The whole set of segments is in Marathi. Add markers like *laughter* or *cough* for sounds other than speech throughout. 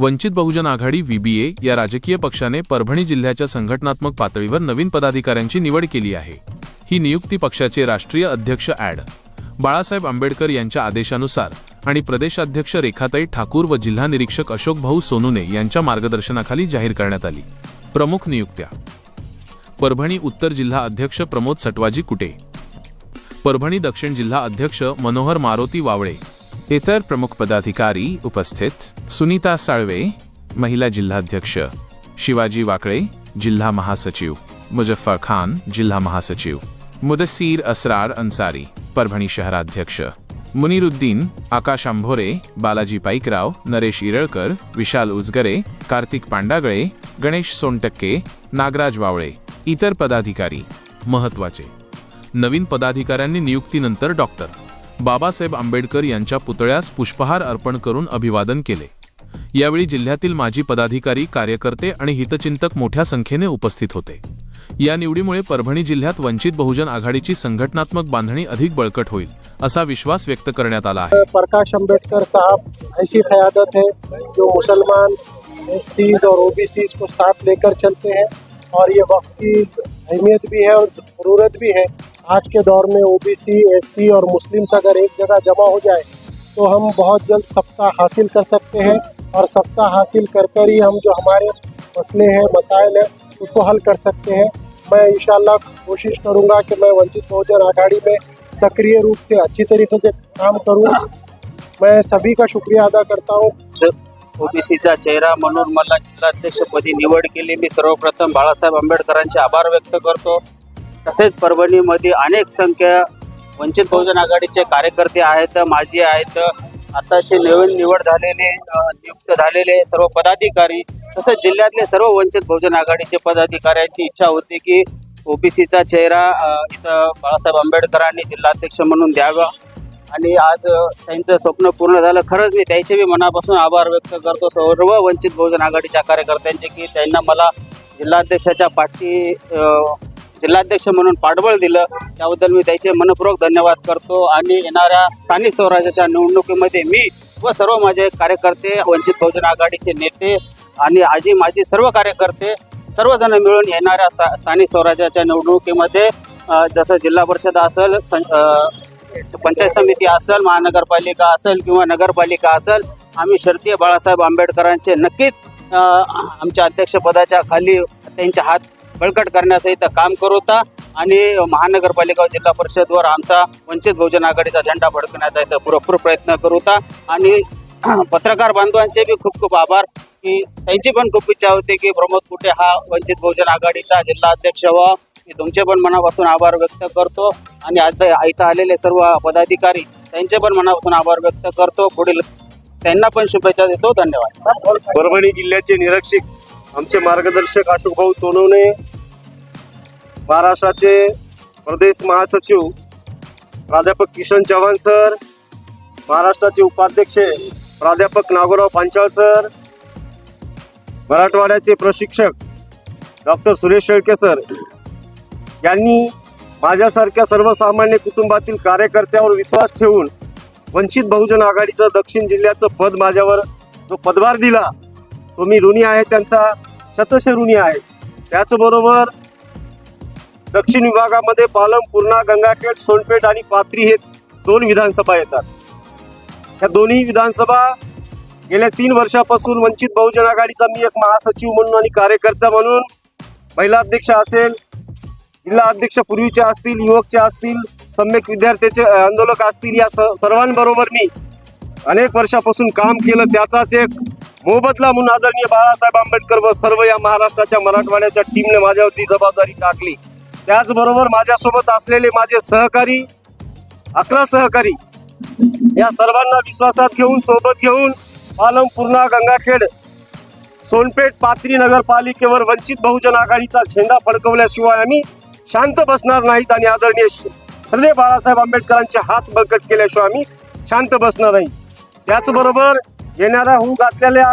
वंचित बहुजन आघाडी व्हीबीए या राजकीय पक्षाने परभणी जिल्ह्याच्या संघटनात्मक पातळीवर नवीन पदाधिकाऱ्यांची निवड केली आहे. ही नियुक्ती पक्षाचे राष्ट्रीय अध्यक्ष ॲड. बाळासाहेब आंबेडकर यांच्या आदेशानुसार आणि प्रदेशाध्यक्ष रेखाताई ठाकूर व जिल्हा निरीक्षक अशोक भाऊ सोनुने यांच्या मार्गदर्शनाखाली जाहीर करण्यात आली. प्रमुख नियुक्त्या. परभणी उत्तर जिल्हा अध्यक्ष प्रमोद सटवाजी कुटे. परभणी दक्षिण जिल्हा अध्यक्ष मनोहर मारोती वावळे. इतर प्रमुख पदाधिकारी उपस्थित सुनीता साळवे महिला जिल्हाध्यक्ष शिवाजी वाकळे जिल्हा महासचिव मुजफ्फर खान जिल्हा महासचिव मुदसीर असरार अन्सारी परभणी शहराध्यक्ष मुनिरुद्दीन आकाश आंभोरे बालाजी पाईकराव नरेश इरळकर विशाल उजगरे कार्तिक पांडागळे गणेश सोनटक्के नागराज वावळे इतर पदाधिकारी महत्त्वाचे नवीन पदाधिकाऱ्यांनी नियुक्तीनंतर डॉक्टर. बाबासाहेब आंबेडकर यांच्या पुतळ्यास पुष्पहार अर्पण करून अभिवादन केले. यावेळी जिल्ह्यातील माजी पदाधिकारी कार्यकर्ते आणि हितचिंतक मोठ्या संख्येने उपस्थित होते. या निवडीमुळे परभणी जिल्ह्यात वंचित बहुजन आघाडीची संघटनात्मक बांधणी अधिक बळकट होईल असा विश्वास व्यक्त करण्यात आला आहे. प्रकाश आंबेडकर साहब ऐसी खयादत है जो मुसलमान एससीज और ओबीसीज को साथ लेकर चलते हैं और ये वक्त की अहमियत भी है और ज़रूरत भी है। आज के दौर में O B C S C और मुस्लिम्स अगर एक जगह जमा हो जाए तो हम बहुत जल्द सत्ता हासिल कर सकते हैं और सत्ता हासिल कर कर ही हम जो हमारे मसले हैं मसाइल हैं उसको हल कर सकते हैं। मैं इन कोशिश करूँगा कि मैं वंचित बहुजन आघाड़ी में सक्रिय रूप से अच्छी तरीके से काम करूँ। मैं सभी का शुक्रिया अदा करता हूँ। ओबीसीचा चेहरा म्हणून मला जिल्हाध्यक्षपदी निवड केली मी सर्वप्रथम बाळासाहेब आंबेडकरांचे आभार व्यक्त करतो. तसेच परभणीमध्ये अनेक संख्या वंचित बहुजन आघाडीचे कार्यकर्ते आहेत माजी आहेत. आताचे नवीन निवड झालेले नियुक्त झालेले सर्व पदाधिकारी तसेच जिल्ह्यातले सर्व वंचित बहुजन आघाडीचे पदाधिकाऱ्यांची इच्छा होती की ओबीसीचा चेहरा इथं बाळासाहेब आंबेडकरांनी जिल्हाध्यक्ष म्हणून द्यावा. आणि आज त्यांचं स्वप्न पूर्ण झालं. खरंच मी त्याचे मी मनापासून आभार व्यक्त करतो. सर्व वंचित बहुजन आघाडीच्या कार्यकर्त्यांचे की त्यांना मला जिल्हाध्यक्षाच्या पाठी जिल्हाध्यक्ष म्हणून पाठबळ दिलं. त्याबद्दल मी त्याचे मनपूर्वक धन्यवाद करतो आणि येणाऱ्या स्थानिक स्वराज्याच्या निवडणुकीमध्ये मी व सर्व माझे कार्यकर्ते वंचित बहुजन आघाडीचे नेते आणि आजी माझी सर्व कार्यकर्ते सर्वजण मिळून येणाऱ्या स्थानिक स्वराज्याच्या निवडणुकीमध्ये जसं जिल्हा परिषद असेल सं- पंचायत समिती असेल महानगरपालिका असेल किंवा नगरपालिका असेल आम्ही शर्तीय बाळासाहेब आंबेडकरांचे नक्कीच आमच्या अध्यक्षपदाच्या खाली त्यांचे हात बळकट करण्याचं इथं काम करू होता. आणि महानगरपालिका जिल्हा परिषदवर आमचा वंचित बहुजन आघाडीचा झेंडा फडकण्याचा इथं भरपूर प्रयत्न करू होता. आणि *clears throat* पत्रकार बांधवांचे बी खूप खूप आभार. की त्यांची पण खूप इच्छा होती की प्रमोद कुटे हा वंचित बहुजन आघाडीचा जिल्हा अध्यक्ष व्हावा मी तुमचे पण मनापासून आभार व्यक्त करतो. आणि आता इथं आलेले सर्व पदाधिकारी त्यांचे पण मनापासून आभार व्यक्त करतो. पुढील त्यांना पण शुभेच्छा देतो. धन्यवाद. परभणी जिल्ह्याचे निरीक्षक आमचे मार्गदर्शक अशोक भाऊ सोनवणे महाराष्ट्राचे प्रदेश महासचिव प्राध्यापक किशन चव्हाण सर महाराष्ट्राचे उपाध्यक्ष प्राध्यापक नागोराव पांचाळ सर मराठवाड्याचे प्रशिक्षक डॉक्टर सुरेश शेळके सर यांनी माझ्यासारख्या सर्वसामान्य कुटुंबातील कार्यकर्त्यावर विश्वास ठेवून वंचित बहुजन आघाडीचं दक्षिण जिल्ह्याचं पद माझ्यावर जो पदभार दिला तो मी ऋणी आहे त्यांचा शतश ऋणी आहे. त्याचबरोबर दक्षिण विभागामध्ये पालम पूर्णा गंगाखेड सोनपेठ आणि पात्री हे दोन विधानसभा येतात. ह्या दोन्ही विधानसभा गेल्या तीन वर्षापासून वंचित बहुजन आघाडीचा मी एक महासचिव म्हणून आणि कार्यकर्ता म्हणून महिला अध्यक्ष असेल जिल्हा अध्यक्ष पूर्वीचे असतील युवकचे असतील सम्यक विद्यार्थ्याचे आंदोलक असतील या स सर्वांबरोबर मी अनेक वर्षापासून काम केलं. त्याचाच एक मोबदला म्हणून आदरणीय बाळासाहेब आंबेडकर व सर्व या महाराष्ट्राच्या मराठवाड्याच्या टीमने माझ्यावरची जबाबदारी टाकली. त्याचबरोबर माझ्यासोबत असलेले माझे सहकारी अकरा सहकारी या सर्वांना विश्वासात घेऊन सोबत घेऊन पालम पूर्णा गंगाखेड सोनपेठ पाथरी नगरपालिकेवर वंचित बहुजन आघाडीचा झेंडा फडकवल्याशिवाय आम्ही शांत बसणार नाहीत आणि आदरणीय हृदय बाळासाहेब आंबेडकरांचे हात बळकट केल्याशिवाय आम्ही शांत बसणार नाही. त्याचबरोबर येणाऱ्या होऊ घातलेल्या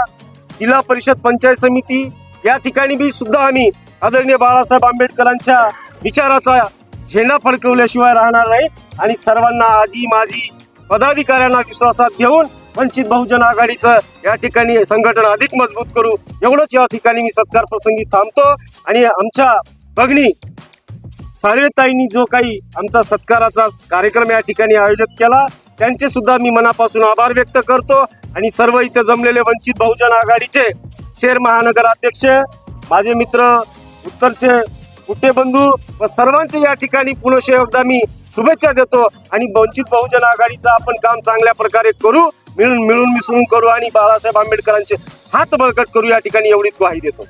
जिल्हा परिषद पंचायत समिती या ठिकाणी बी सुद्धा आम्ही आदरणीय बाळासाहेब आंबेडकरांच्या विचाराचा झेंडा फडकवल्याशिवाय राहणार नाही. आणि सर्वांना आजी माजी पदाधिकाऱ्यांना विश्वासात घेऊन वंचित बहुजन आघाडीचं या ठिकाणी संघटन अधिक मजबूत करू एवढंच या ठिकाणी मी सत्कार प्रसंगी थांबतो. आणि आमच्या भगणी साळवेताईंनी जो काही आमचा सत्काराचा कार्यक्रम या ठिकाणी आयोजित केला त्यांचे सुद्धा मी मनापासून आभार व्यक्त करतो आणि सर्व इथे जमलेले वंचित बहुजन आघाडीचे शेर महानगर अध्यक्ष माझे मित्र उत्तरचे कुठे बंधू व सर्वांचे या ठिकाणी पुनशे एकदा मी शुभेच्छा देतो आणि वंचित बहुजन आघाडीचं आपण काम चांगल्या प्रकारे करू मिळून मिळून मिसळून करू आणि बाळासाहेब आंबेडकरांचे हात बळकट करू या ठिकाणी एवढीच ग्वाही देतो.